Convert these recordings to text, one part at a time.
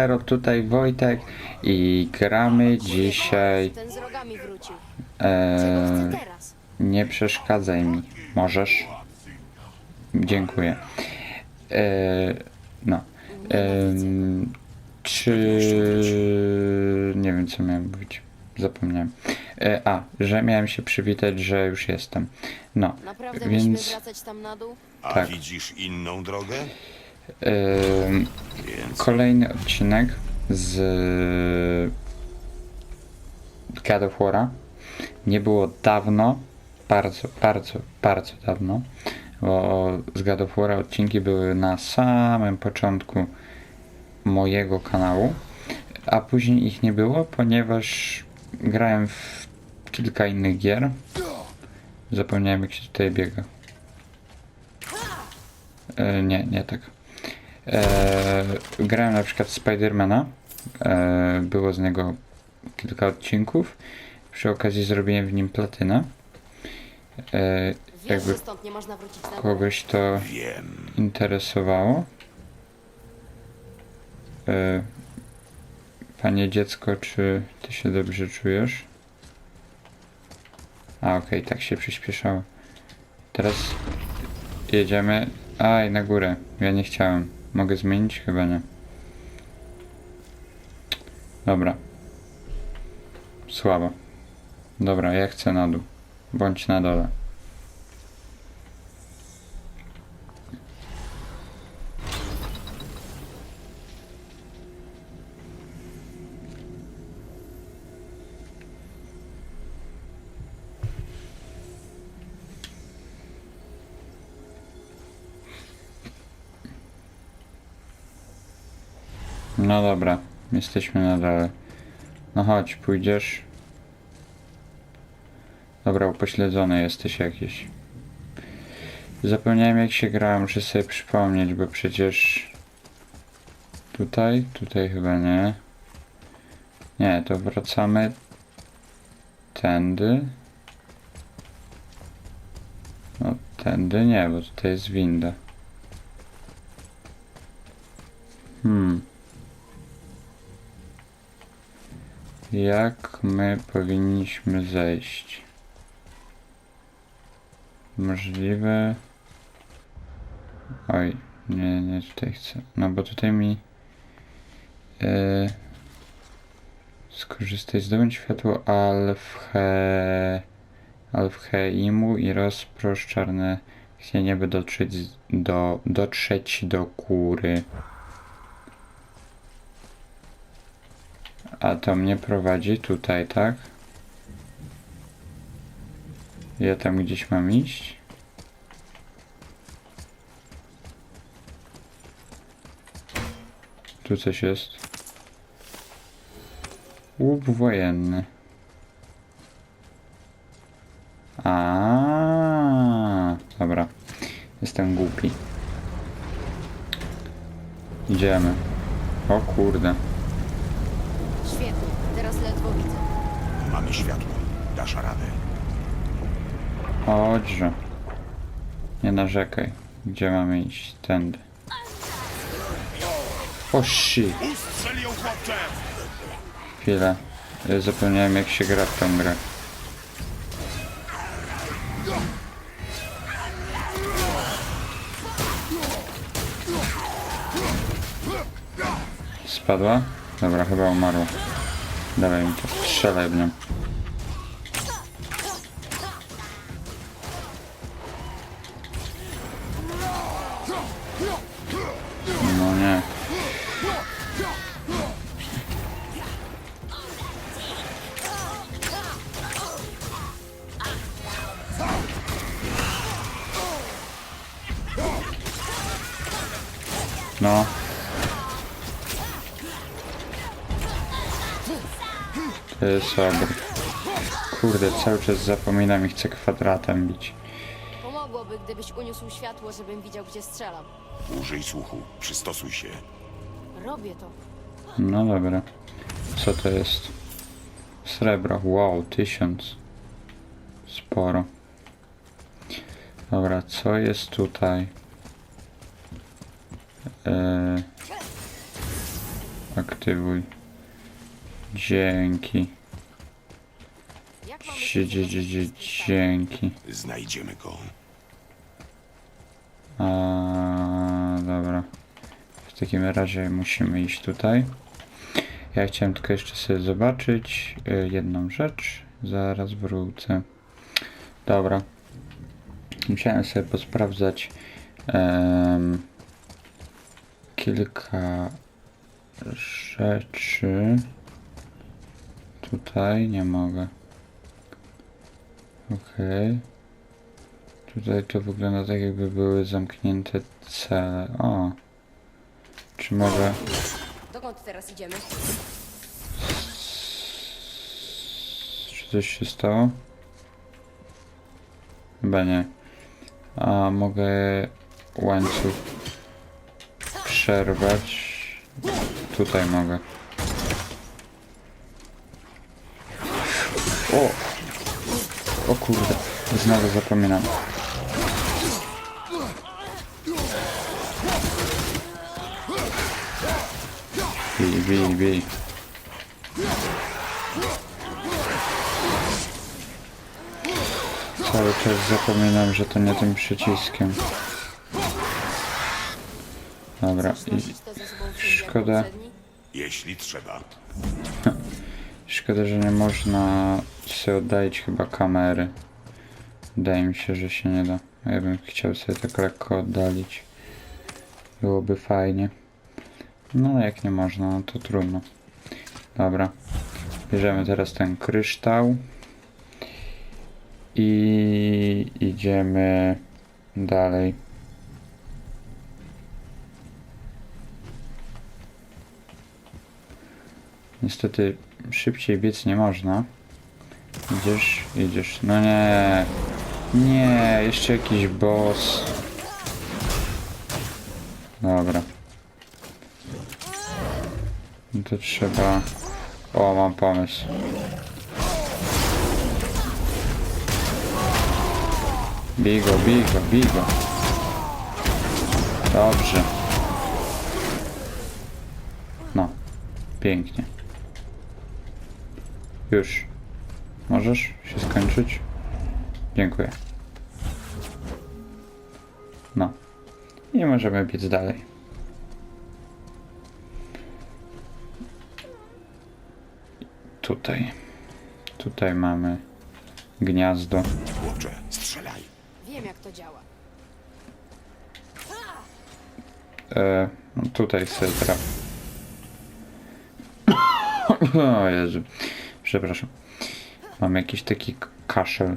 Zero, tutaj Wojtek i gramy dzisiaj. Ten z rogami wrócił. E, Czego chce teraz? nie przeszkadzaj mi. Możesz? Dziękuję. E, no. Em, czy. Nie wiem, co miałem mówić. Zapomniałem. E, a, że miałem się przywitać, że już jestem. No, Naprawdę więc. musimy wracać tam na dół? A Tak. widzisz inną drogę? Kolejny odcinek z God of War'a. Nie było dawno, bardzo, bardzo, bardzo dawno, bo z God of War'a odcinki były na samym początku mojego kanału, a później ich nie było, ponieważ grałem w kilka innych gier. Zapomniałem jak się tutaj biega. E, nie, nie tak. E, grałem na przykład Spidermana. E, było z niego kilka odcinków. Przy okazji zrobiłem w nim platynę. E, jakby że stąd nie można wrócić na dół. kogoś to interesowało. E, panie dziecko, czy ty się dobrze czujesz? A, okej, tak się przyspieszało. Teraz jedziemy. Aj, na górę. Ja nie chciałem. Mogę zmienić? Chyba nie. Dobra. Słabo. Dobra, ja chcę na dół. Bądź na dole. No dobra, jesteśmy na dole. No chodź, pójdziesz. Dobra, upośledzony jesteś jakiś. Zapomniałem jak się gra, muszę sobie przypomnieć, bo przecież... Tutaj? Tutaj chyba nie. Nie, to wracamy tędy. No tędy nie, bo tutaj jest winda. Hmm. Jak my powinniśmy zejść? Możliwe. Oj, nie, nie tutaj chcę. No bo tutaj mi. E, skorzystaj, zdobądź światło Alfhe. Alfheimu i rozprosz czarne chcienie, by dotrzeć do, dotrzeć do góry. A to mnie prowadzi tutaj, tak? Ja tam gdzieś mam iść? Tu coś jest. Łup wojenny. A, dobra. Jestem głupi. Idziemy. O kurde. Światło. Dasz radę. Chodźże. Nie narzekaj. Gdzie mamy iść? Tędy. O shit. Ją, chłopcze! Chwilę. Ja zapomniałem jak się gra w tę grę. Spadła? Dobra, chyba umarła. Dawaj mi to. Strzelaj w nią. Cały czas zapominam i chcę kwadratem bić. Pomogłoby, gdybyś uniósł światło, żebym widział, gdzie strzelam. Użyj słuchu. Przystosuj się. Robię to. No dobra. Co to jest? Srebro. Wow, tysiąc. Sporo. Dobra, co jest tutaj? Eee... aktywuj. Dzięki. Dzie- dzie- dzie- dzie- Dzięki. Znajdziemy go. A, dobra. W takim razie musimy iść tutaj. Ja chciałem tylko jeszcze sobie zobaczyć y, jedną rzecz. Zaraz wrócę. Dobra. Musiałem sobie posprawdzać em, kilka rzeczy. Tutaj nie mogę. Okej. Tutaj to wygląda tak, jakby były zamknięte cele. O. Czy mogę. Dokąd teraz idziemy? Czy coś się stało? Chyba nie. A mogę łańcuch przerwać. Tutaj mogę. O! O kurde, znowu zapominam. Bij, bij, bij. Cały czas zapominam, że to nie tym przyciskiem. Dobra, i szkoda. Jeśli trzeba. Szkoda, że nie można sobie oddalić chyba kamery. Wydaje mi się, że się nie da. Ja bym chciał sobie tak lekko oddalić. Byłoby fajnie. No jak nie można, no to trudno. Dobra. Bierzemy teraz ten kryształ. I idziemy dalej. Niestety szybciej biec nie można. Idziesz, idziesz. No nie. Nie, jeszcze jakiś boss. Dobra. No to trzeba... O, mam pomysł. Bigo, bigo, bigo. Dobrze. No, pięknie. Już. Możesz się skończyć? Dziękuję. No. I możemy biec dalej. Tutaj. Tutaj mamy gniazdo. Chłopcze, strzelaj. Wiem jak to działa. E, no tutaj sobie traf. O Jezu. Przepraszam. Mam jakiś taki kaszel.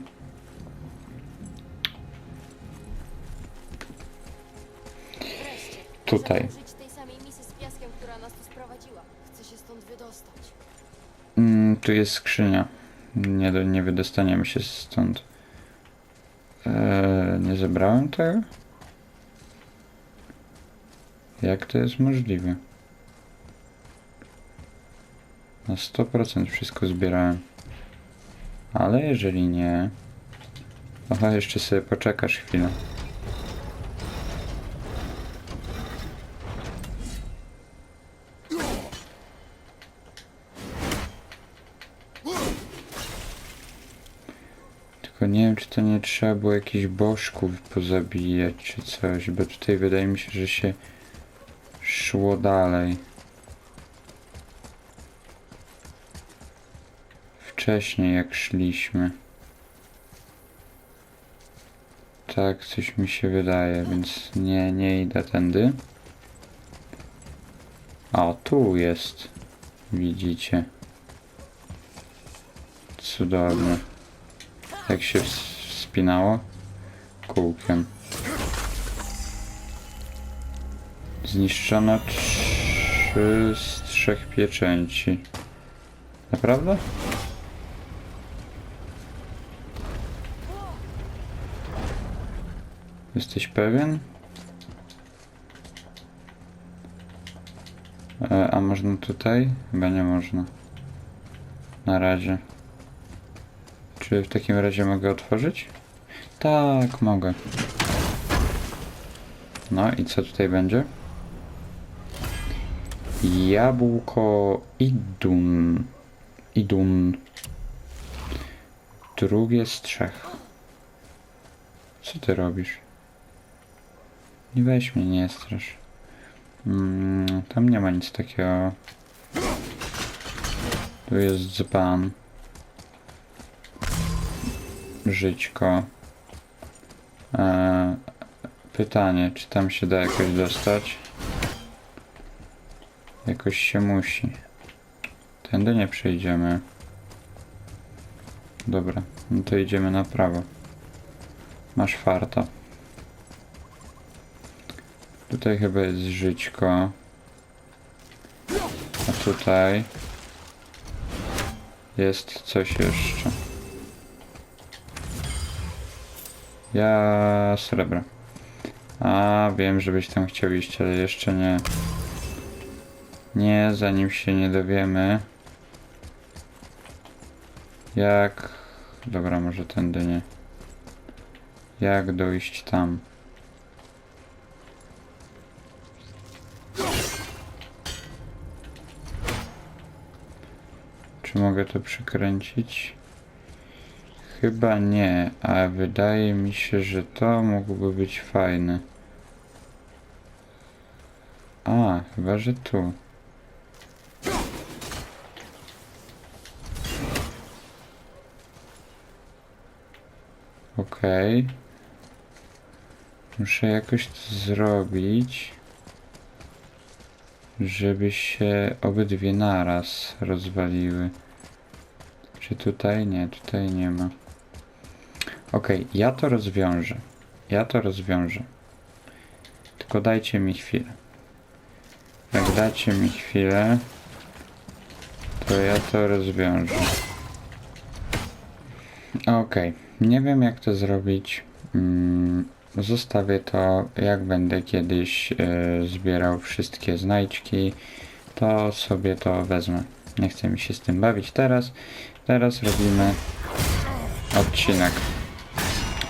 Tutaj. Mm, tu jest skrzynia. Nie, nie wydostaniemy się stąd. Eee, nie zebrałem tego? Jak to jest możliwe? Na 100% wszystko zbierałem. Ale jeżeli nie... Aha, jeszcze sobie poczekasz chwilę. Tylko nie wiem, czy to nie trzeba było jakichś bożków pozabijać, czy coś, bo tutaj wydaje mi się, że się szło dalej. Wcześniej jak szliśmy. Tak, coś mi się wydaje, więc nie, nie idę tędy. A, tu jest. Widzicie. Cudownie. Jak się ws- wspinało? Kółkiem. Zniszczono trzy z trzech pieczęci. Naprawdę? Jesteś pewien? E, a można tutaj? Chyba nie można. Na razie. Czy w takim razie mogę otworzyć? Tak, mogę. No i co tutaj będzie? Jabłko idun. Idun. Drugie z trzech. Co ty robisz? Nie weź mnie, nie strasz. Mm, tam nie ma nic takiego. Tu jest dzban. Żyćko. Eee, pytanie, czy tam się da jakoś dostać? Jakoś się musi. Tędy nie przejdziemy. Dobra, no to idziemy na prawo. Masz farta. Tutaj chyba jest żyćko. A tutaj jest coś jeszcze. Ja srebra. A wiem, żebyś tam chciał iść, ale jeszcze nie. Nie, zanim się nie dowiemy. Jak. Dobra, może tędy nie. Jak dojść tam? Mogę to przykręcić? Chyba nie, a wydaje mi się, że to mógłby być fajne. A, chyba, że tu. Okej. Muszę jakoś to zrobić, żeby się obydwie naraz rozwaliły. Czy tutaj? Nie, tutaj nie ma. Okej, ja to rozwiążę. Ja to rozwiążę. Tylko dajcie mi chwilę. Jak dacie mi chwilę, to ja to rozwiążę. Okej, nie wiem jak to zrobić. Mm, zostawię to, jak będę kiedyś e, zbierał wszystkie znajdźki, to sobie to wezmę. Nie chcę mi się z tym bawić teraz. Teraz robimy odcinek.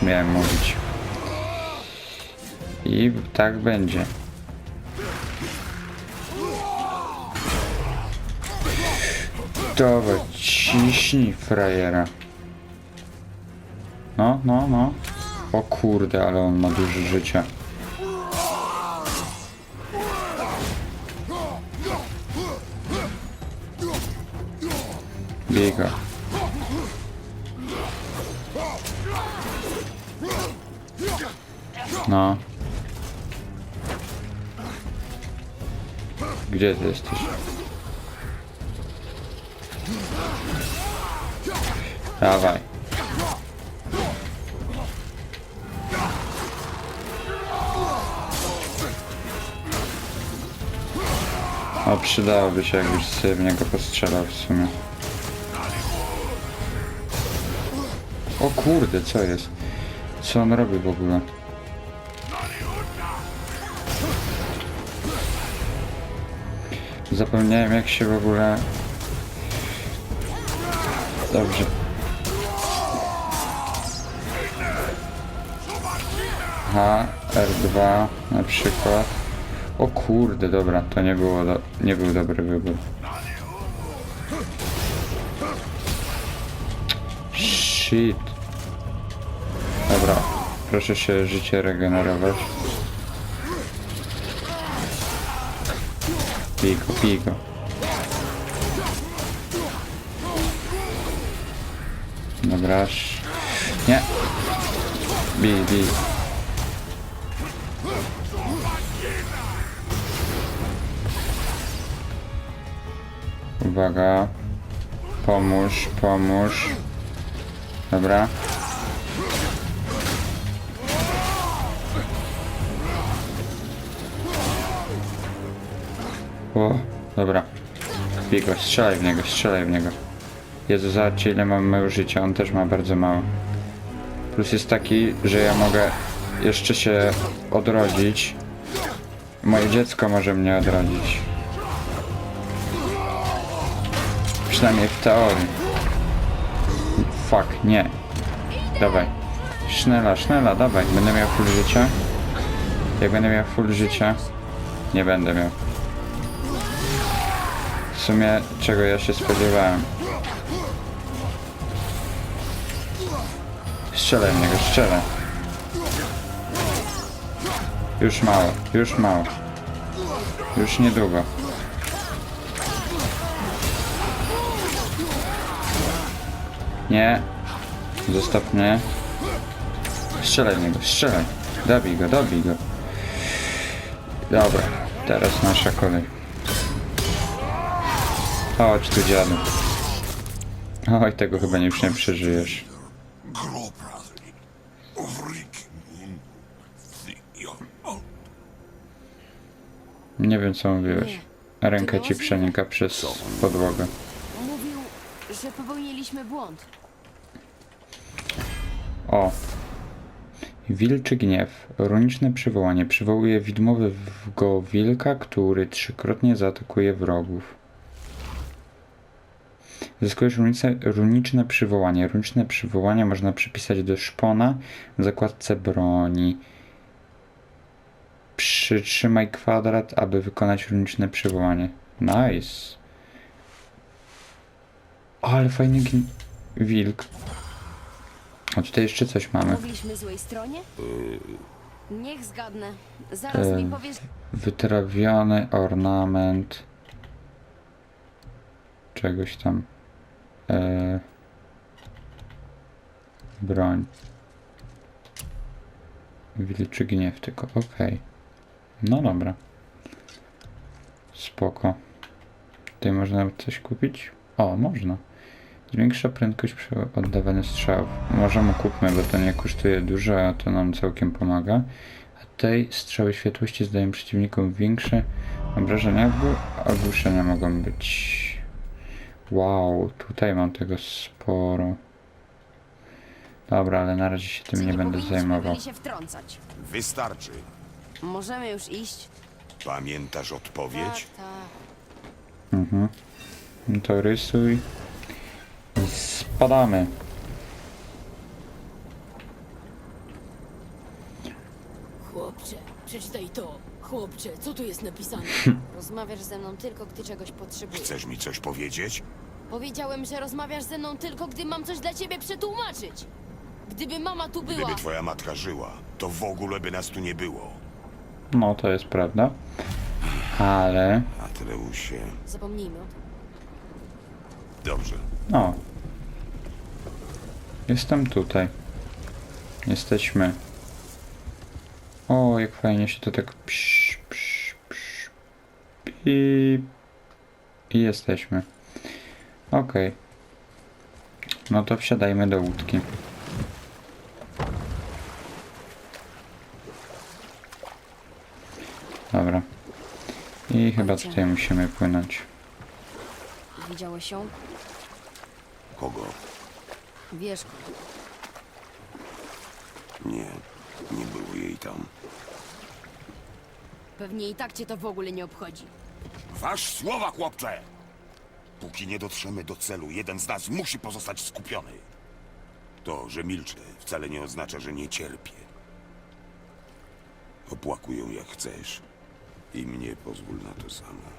Miałem mówić. I tak będzie. Dobra, ciśnij frajera. No, no, no. O kurde, ale on ma dużo życia. Biega. No. Gdzie ty jesteś? Dawaj. O, przydałoby się, jakbyś sobie w niego postrzelał w sumie. O kurde, co jest? Co on robi w ogóle? Zapomniałem jak się w ogóle... Dobrze. H, R2 na przykład. O kurde, dobra, to nie było do, nie był dobry wybór. Shit. Dobra, proszę się życie regenerować. Pigo, pigo. Dobra, sz- nie. Bij, bij. Uwaga. Pomóż, pomóż. Dobra. O, dobra. Bij go, strzelaj w niego, strzelaj w niego. Jezu, zobaczcie ile mam mało życia, on też ma bardzo mało. Plus jest taki, że ja mogę jeszcze się odrodzić. Moje dziecko może mnie odrodzić. Przynajmniej w teorii. Fuck, nie. Dawaj. Sznela, sznela, dawaj. Będę miał full życia. Jak będę miał full życia, nie będę miał. Sumie czego ja się spodziewałem. Strzelę w niego, strzelę. Już mało, już mało. Już niedługo. Nie. Zostaw mnie. Strzelaj w niego, strzelaj. Dobij go, dobij go. Dobra, teraz nasza kolej. Chodź tu dziadu. Oj, tego chyba już nie przeżyjesz. Nie wiem co mówiłeś. Ręka ci przenika przez podłogę. Mówił, że popełniliśmy błąd. O. Wilczy gniew. Runiczne przywołanie. Przywołuje widmowego wilka, który trzykrotnie zaatakuje wrogów. Zyskujesz runice, runiczne przywołanie. Runiczne przywołania można przypisać do szpona w zakładce broni. Przytrzymaj kwadrat, aby wykonać runiczne przywołanie. Nice. Ale fajny gn- wilk. A tutaj jeszcze coś mamy. Mówiliśmy złej stronie? Niech zgadnę. Zaraz mi powiesz... Wytrawiony ornament czegoś tam. E, broń. Wilczy gniew tylko, okej. No dobra. Spoko. Tutaj można coś kupić? O, można. Zwiększa prędkość przy oddawaniu strzałów. Możemy kupmy, bo to nie kosztuje dużo, a to nam całkiem pomaga. A tutaj strzały światłości zdają przeciwnikom większe obrażenia, bo ogłuszenia mogą być. Wow, tutaj mam tego sporo. Dobra, ale na razie się tym Czy nie będę powinniśmy zajmował. byli się wtrącać? Wystarczy. Możemy już iść? Pamiętasz odpowiedź? Tak, tak. Mhm. No to rysuj. I spadamy. Chłopcze, przeczytaj to. Chłopcze, co tu jest napisane? Rozmawiasz ze mną tylko, gdy czegoś potrzebujesz. Chcesz mi coś powiedzieć? Powiedziałem, że rozmawiasz ze mną tylko, gdy mam coś dla ciebie przetłumaczyć. Gdyby mama tu była... Gdyby twoja matka żyła, to w ogóle by nas tu nie było. No to jest prawda. Ale. Atreusie. Zapomnijmy o tym. Dobrze. O. Jestem tutaj. Jesteśmy. O, jak fajnie się to tak psz, psz, psz, pip. I jesteśmy. Okej. No to wsiadajmy do łódki. Dobra. I chyba tutaj musimy płynąć. Widziałeś ją? Kogo? Wiesz, Nie. Nie było jej tam. pewnie i tak cię to w ogóle nie obchodzi. Wasz słowa, chłopcze! Póki nie dotrzemy do celu, jeden z nas musi pozostać skupiony. To, że milczę, wcale nie oznacza, że nie cierpię. Opłakuj ją jak chcesz. I mnie pozwól na to samo.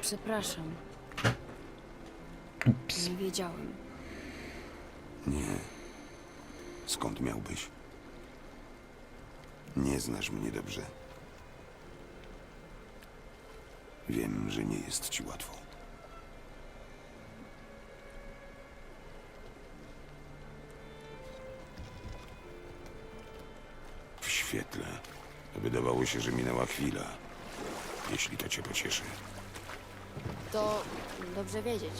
Przepraszam. Ups. Nie wiedziałem. Nie. Skąd miałbyś? Nie znasz mnie dobrze. Wiem, że nie jest ci łatwo. W świetle wydawało się, że minęła chwila. Jeśli to cię pocieszy. To dobrze wiedzieć.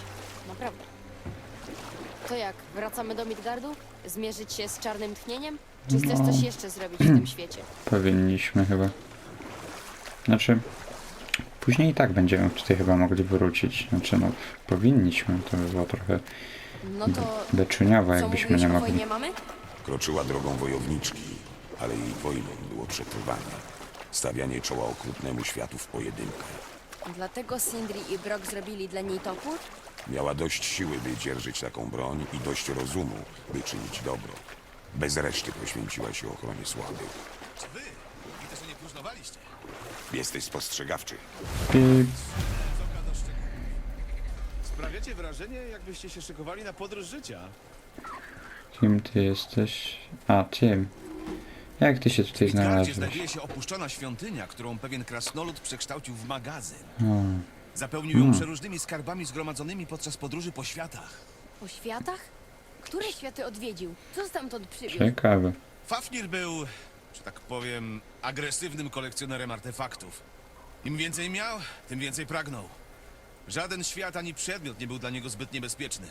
Naprawdę. To jak, wracamy do Midgardu? Zmierzyć się z czarnym tchnieniem? Czy chcesz coś jeszcze zrobić w tym świecie? Powinniśmy chyba. Znaczy, później i tak będziemy tutaj chyba mogli wrócić. Znaczy, no, powinniśmy. To by było trochę No to beczyniowe, co jakbyśmy mówiłeś nie o mogli. wojnie mamy? Kroczyła drogą wojowniczki, ale jej wojną było przetrwanie. Stawianie czoła okrutnemu światu w pojedynkę. Dlatego Sindri i Brock zrobili dla niej topór? Miała dość siły, by dzierżyć taką broń i dość rozumu, by czynić dobro. Bez reszty poświęciła się ochronie słabych. Jesteś spostrzegawczy. Pip. Sprawiacie wrażenie, jakbyście się szykowali na podróż życia. Kim ty jesteś? A, Tim. Jak ty się tutaj Midgardzie znalazłeś? znajduje się opuszczona świątynia, którą pewien krasnolud przekształcił w magazyn. O, Zapełnił ją Hmm. przeróżnymi skarbami zgromadzonymi podczas podróży po światach. Po światach? Które światy odwiedził? Co stamtąd przywiózł? ciekawe. Fafnir był, że tak powiem, agresywnym kolekcjonerem artefaktów. Im więcej miał, tym więcej pragnął. Żaden świat ani przedmiot nie był dla niego zbyt niebezpieczny.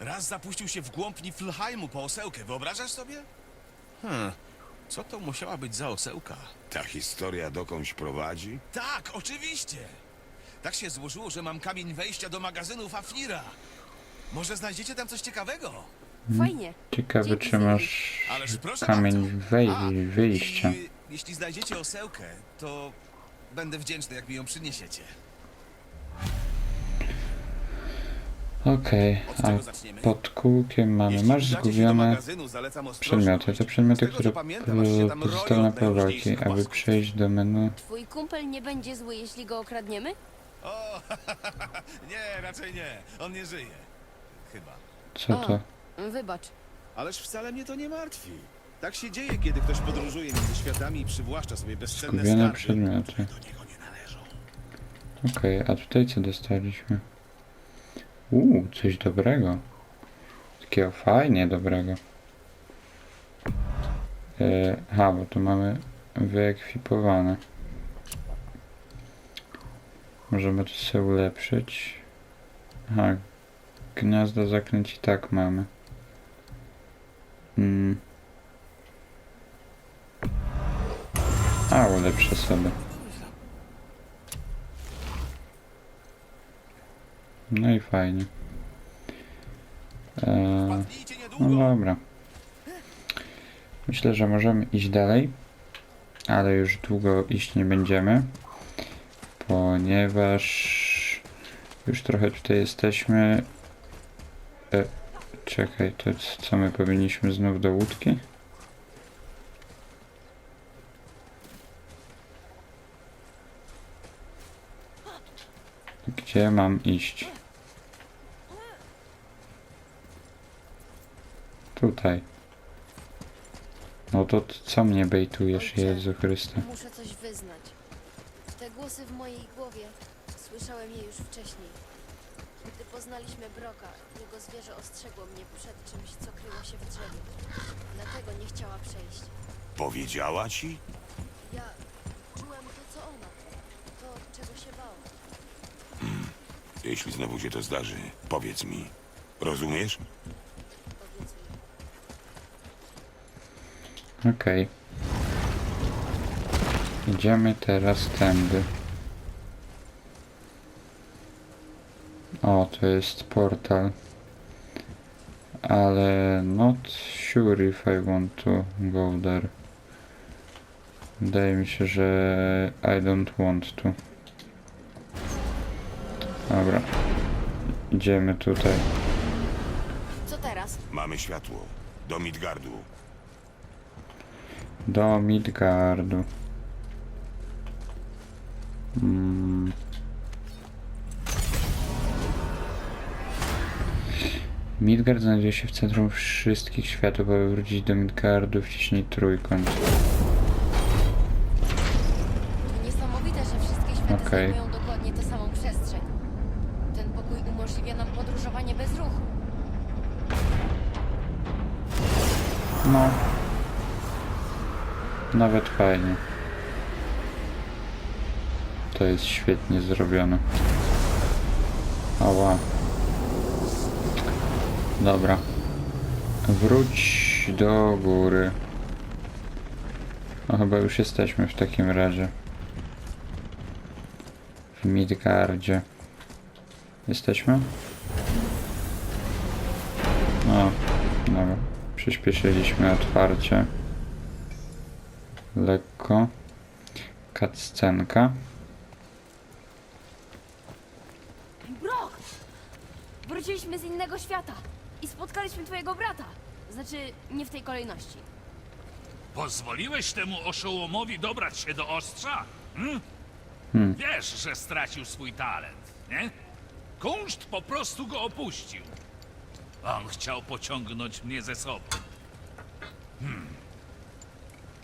Raz zapuścił się w głąb Niflheimu po osełkę, wyobrażasz sobie? Hmm, co to musiała być za osełka? Ta historia dokądś prowadzi? Tak, oczywiście! Tak się złożyło, że mam kamień wejścia do magazynu Fafnira. Może znajdziecie tam coś ciekawego? Fajnie. Ciekawe, Dzięki, czy masz Ależ proszę kamień wej A, wyjścia. I, jeśli znajdziecie osełkę, to będę wdzięczny, jak mi ją przyniesiecie. Okej, Od a pod kółkiem mamy. Masz zgubione przedmioty. To przedmioty, które pozostały na roją pole walki. najróżniejszych Aby przejść do menu, Twój kumpel nie będzie zły, jeśli go okradniemy? O, nie, raczej nie. On nie żyje. Chyba. co to? Wybacz. Ależ wcale mnie to nie martwi. Tak się dzieje, kiedy ktoś podróżuje między światami i przywłaszcza sobie bezcenne Zgubione skarby, przedmioty. Okej, a tutaj co dostaliśmy? Uuu, coś dobrego. Takiego fajnie dobrego. Aha, bo tu mamy wyekwipowane. Możemy to sobie ulepszyć. Aha, gniazdo zakręci tak mamy. Mm. A, ulepszę sobie. No i fajnie. Eee, no dobra. Myślę, że możemy iść dalej, ale już długo iść nie będziemy, ponieważ już trochę tutaj jesteśmy. E, czekaj, to co my powinniśmy znów do łódki? Gdzie mam iść? Tutaj. No to co mnie bejtujesz, Ojcze. Jezu Chryste? Muszę coś wyznać. Te głosy w mojej głowie, słyszałem je już wcześniej. Gdy poznaliśmy Broka, jego zwierzę ostrzegło mnie przed czymś, co kryło się w drzewie. Dlatego nie chciała przejść. Powiedziała ci? Ja czułem to, co ona. To, czego się bałam. Jeśli znowu się to zdarzy, powiedz mi. Rozumiesz? Okej. Idziemy teraz tędy. O, to jest portal. Ale not sure if I want to go there. Wydaje mi się, że I don't want to. Dobra. Idziemy tutaj. Co teraz? Mamy światło. Do Midgardu. Do Midgardu. Mm. Midgard znajduje się w centrum wszystkich światów, aby wrócić do Midgardu wciśnij trójkąt. Niesamowite, że wszystkie światy Okej. zajmują dokładnie tę samą przestrzeń. Ten pokój umożliwia nam podróżowanie bez ruchu. No. Nawet fajnie. To jest świetnie zrobione. Ała. Dobra. Wróć do góry. No chyba już jesteśmy w takim razie. W Midgardzie. Jesteśmy? No, dobra. Przyspieszyliśmy otwarcie. Lekko. Cutscenka. Brok! Wróciliśmy z innego świata i spotkaliśmy twojego brata. Znaczy, nie w tej kolejności. Pozwoliłeś temu oszołomowi dobrać się do ostrza? Hm? Wiesz, że stracił swój talent, nie? Kunszt po prostu go opuścił. On chciał pociągnąć mnie ze sobą. Hmm.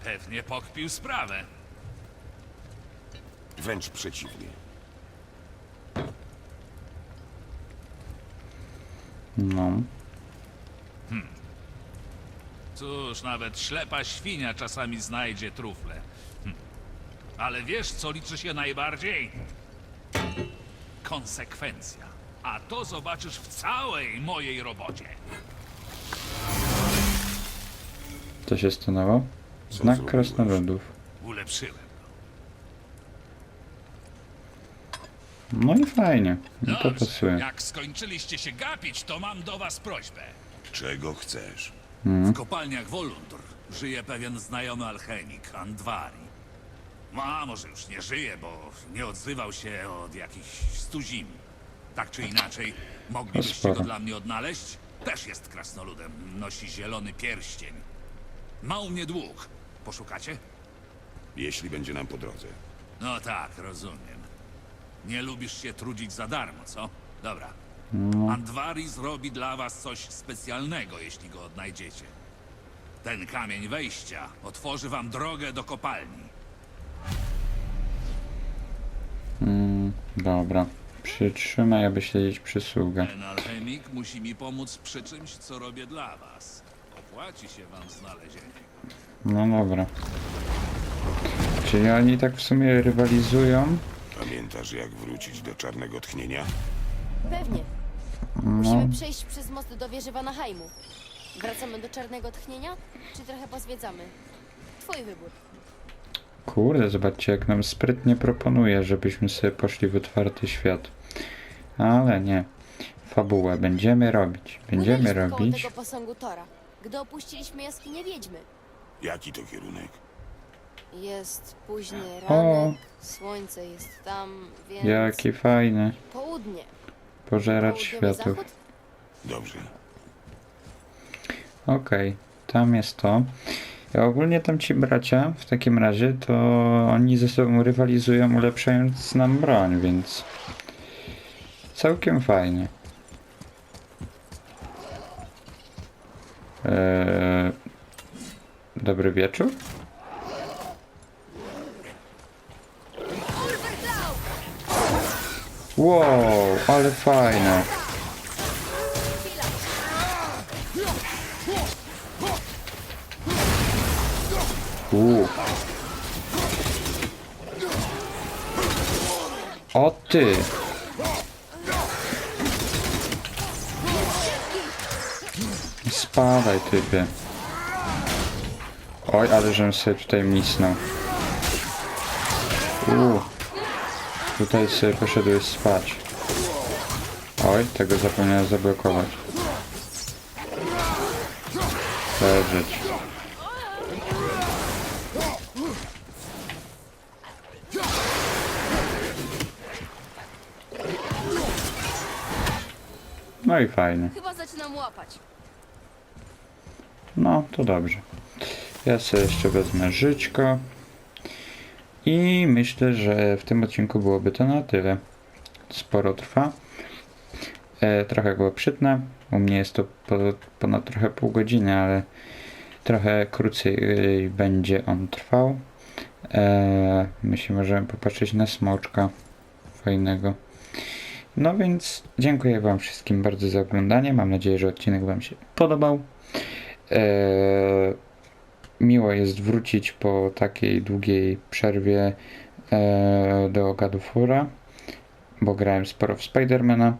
Pewnie pokpił sprawę. Wręcz przeciwnie. No. Cóż, nawet ślepa świnia czasami znajdzie trufle. Hm. Ale wiesz, co liczy się najbardziej? Konsekwencja. A to zobaczysz w całej mojej robocie. Co się stanęło? Co Znak zrobiłeś? krasnoludów. Ulepszyłem go. No i fajnie. No to pasuje. jak skończyliście się gapić, to mam do was prośbę. Czego chcesz? W kopalniach Wolundr żyje pewien znajomy alchemik, Andvari. No, A może już nie żyje, bo nie odzywał się od jakichś stu zim. Tak czy inaczej, moglibyście sporo. go dla mnie odnaleźć? Też jest krasnoludem, nosi zielony pierścień. Ma u mnie dług. Poszukacie? Jeśli będzie nam po drodze. No tak, rozumiem. Nie lubisz się trudzić za darmo, co? Dobra. Andvari zrobi dla was coś specjalnego, jeśli go odnajdziecie. Ten kamień wejścia otworzy wam drogę do kopalni. Dobra. Przytrzymaj, aby śledzić przysługę. Ten alchemik musi mi pomóc przy czymś, co robię dla was. Opłaci się wam znalezienie. No dobra. Czyli oni tak w sumie rywalizują. Pamiętasz, jak wrócić do czarnego tchnienia? Pewnie. No, Musimy przejść przez most do wieży Vanaheimu. Wracamy do Czarnego Tchnienia, czy trochę pozwiedzamy? Twój wybór. kurde, zobaczcie jak nam sprytnie proponuje, żebyśmy sobie poszli w otwarty świat. Ale nie. Fabułę będziemy robić. Będziemy koło robić. tego posągu Tora, gdy opuściliśmy jaskinię Wiedźmy. Jaki to kierunek? Jest późny O. ranek, słońce jest tam, więc... Jaki fajny. Południe. Pożerać Południowy światów. zachód? Dobrze. Okej, tam jest to. A ogólnie tam ci bracia, w takim razie, to oni ze sobą rywalizują, ulepszając nam broń, więc całkiem fajnie. Eee, dobry wieczór. Wow, ale fajne. U. O ty! Spadaj typie. Oj, ale żem sobie tutaj misnął. U. Tutaj sobie poszedłeś spać. Oj, tego zapomniałem zablokować. Leżeć. No i fajnie. Chyba zaczynam łapać. No, to dobrze. Ja sobie jeszcze wezmę żyćko. I myślę, że w tym odcinku byłoby to na tyle. Sporo trwa. E, trochę było przytne. U mnie jest to po, ponad trochę pół godziny, ale trochę krócej y, będzie on trwał. E, my się możemy popatrzeć na smoczka fajnego. No więc dziękuję Wam wszystkim bardzo za oglądanie. Mam nadzieję, że odcinek Wam się podobał. Eee, miło jest wrócić po takiej długiej przerwie eee, do God of War'a, bo grałem sporo w Spidermana.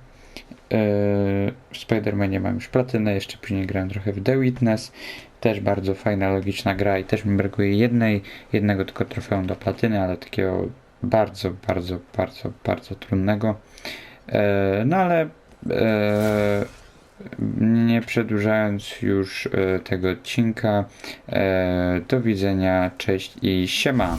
Eee, w Spidermanie mam już platynę, jeszcze później grałem trochę w The Witness. Też bardzo fajna, logiczna gra i też mi brakuje jednej, jednego tylko trofeum do platyny, ale takiego bardzo, bardzo, bardzo, bardzo trudnego. Eee, no ale eee, nie przedłużając już e, tego odcinka, e, do widzenia, cześć i siema.